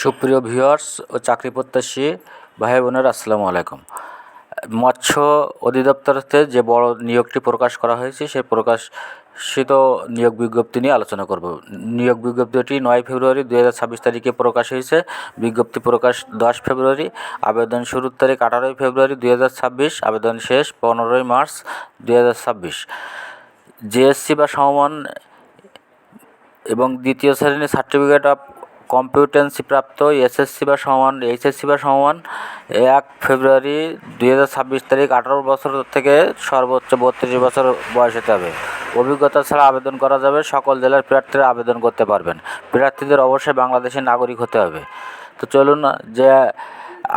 সুপ্রিয় ভিউয়ার্স ও চাকরি প্রত্যাশী ভাই বোনেরা, আসসালামু আলাইকুম। মৎস্য অধিদপ্তরতে যে বড় নিয়োগটি প্রকাশ করা হয়েছে, সেই প্রকাশিত নিয়োগ বিজ্ঞপ্তি নিয়ে আলোচনা করব। নিয়োগ বিজ্ঞপ্তিটি নয় ফেব্রুয়ারি দু হাজার ছাব্বিশ তারিখে প্রকাশ হয়েছে। বিজ্ঞপ্তি প্রকাশ দশ ফেব্রুয়ারি। আবেদন শুরুর তারিখ আঠারোই ফেব্রুয়ারি দু হাজার ছাব্বিশ। আবেদন শেষ পনেরোই মার্চ দু জেএসসি বা সমমান এবং দ্বিতীয় শ্রেণির সার্টিফিকেট অফ কম্পিউটেন্সি প্রাপ্ত এসএসসি বা সমান এইচএসসি বা সমান এক ফেব্রুয়ারি দুই হাজার ছাব্বিশ তারিখ আঠারো বছর থেকে সর্বোচ্চ বত্রিশ বছর বয়স হতে হবে। অভিজ্ঞতা ছাড়া আবেদন করা যাবে, সকল জেলার প্রার্থীরা আবেদন করতে পারবেন। প্রার্থীদের অবশ্যই বাংলাদেশের নাগরিক হতে হবে। তো চলুন, যে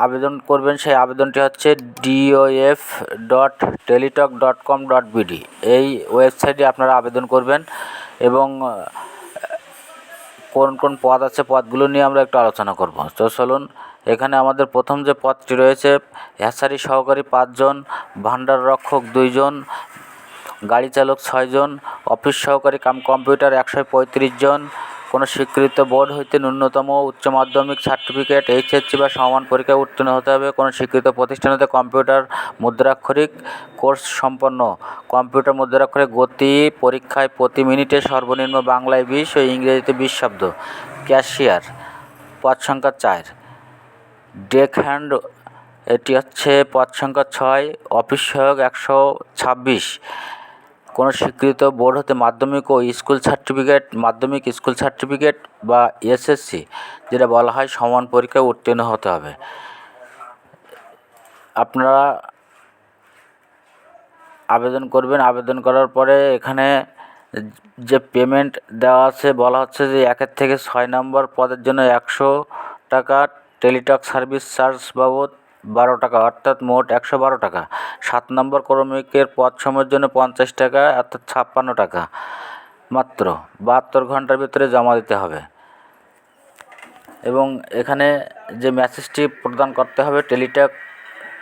আবেদন করবেন সেই আবেদনটি হচ্ছে DOF dot Teletalk dot com dot BD. এই ওয়েবসাইটে আপনারা আবেদন করবেন এবং কোন কোন পদ আছে, পদগুলো নিয়ে আমরা একটু আলোচনা করব। তো চলুন, এখানে আমাদের প্রথম যে পদটি রয়েছে হ্যাচারি সহকারী পাঁচজন ভাণ্ডার রক্ষক দুইজন, গাড়ি চালক ছয়জন, অফিস সহকারী কাম কম্পিউটার একশো পঁয়ত্রিশ জন কোনো স্বীকৃত বোর্ড হইতে ন্যূনতম উচ্চ মাধ্যমিক সার্টিফিকেট, এইচএসসি বা সমান পরীক্ষায় উত্তীর্ণ হতে হবে। কোনো স্বীকৃত প্রতিষ্ঠান হতে কম্পিউটার মুদ্রাক্ষরিক কোর্স সম্পন্ন। কম্পিউটার মুদ্রাক্ষরিক গতি পরীক্ষায় প্রতি মিনিটে সর্বনিম্ন বাংলায় বিশ ও ইংরেজিতে বিশ শব্দ। ক্যাশিয়ার, পদ সংখ্যা চার। ডেক হ্যান্ড, এটি হচ্ছে পদ সংখ্যা ছয়, অফিস সহায়ক একশো ছাব্বিশ। কোনো স্বীকৃত বোর্ড হতে মাধ্যমিক ও স্কুল সার্টিফিকেট, মাধ্যমিক স্কুল সার্টিফিকেট বা এসএসসি যেটা বলা হয় সমান পরীক্ষায় উত্তীর্ণ হতে হবে। আপনারা আবেদন করবেন। আবেদন করার পরে এখানে যে পেমেন্ট দেওয়া আছে, বলা হচ্ছে যে একের থেকে ছয় নম্বর পদের জন্য একশো টাকা টেলিটক সার্ভিস চার্জ বাবদ বারো টাকা, অর্থাৎ মোট একশো বারো টাকা। সাত নম্বর ক্রমিকের পদ সময়ের জন্য পঞ্চাশ টাকা, অর্থাৎ ছাপ্পান্ন টাকা মাত্র। বাহাত্তর ঘণ্টার ভিতরে জমা দিতে হবে। এবং এখানে যে মেসেজটি প্রদান করতে হবে, টেলিটক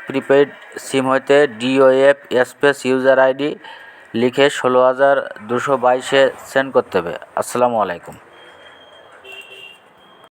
প্রিপেইড সিম হইতে ডিওএফ, স্পেস ইউজার আইডি লিখে ষোলো হাজার দুশো বাইশে সেন্ড করতে হবে। আসসালামু আলাইকুম।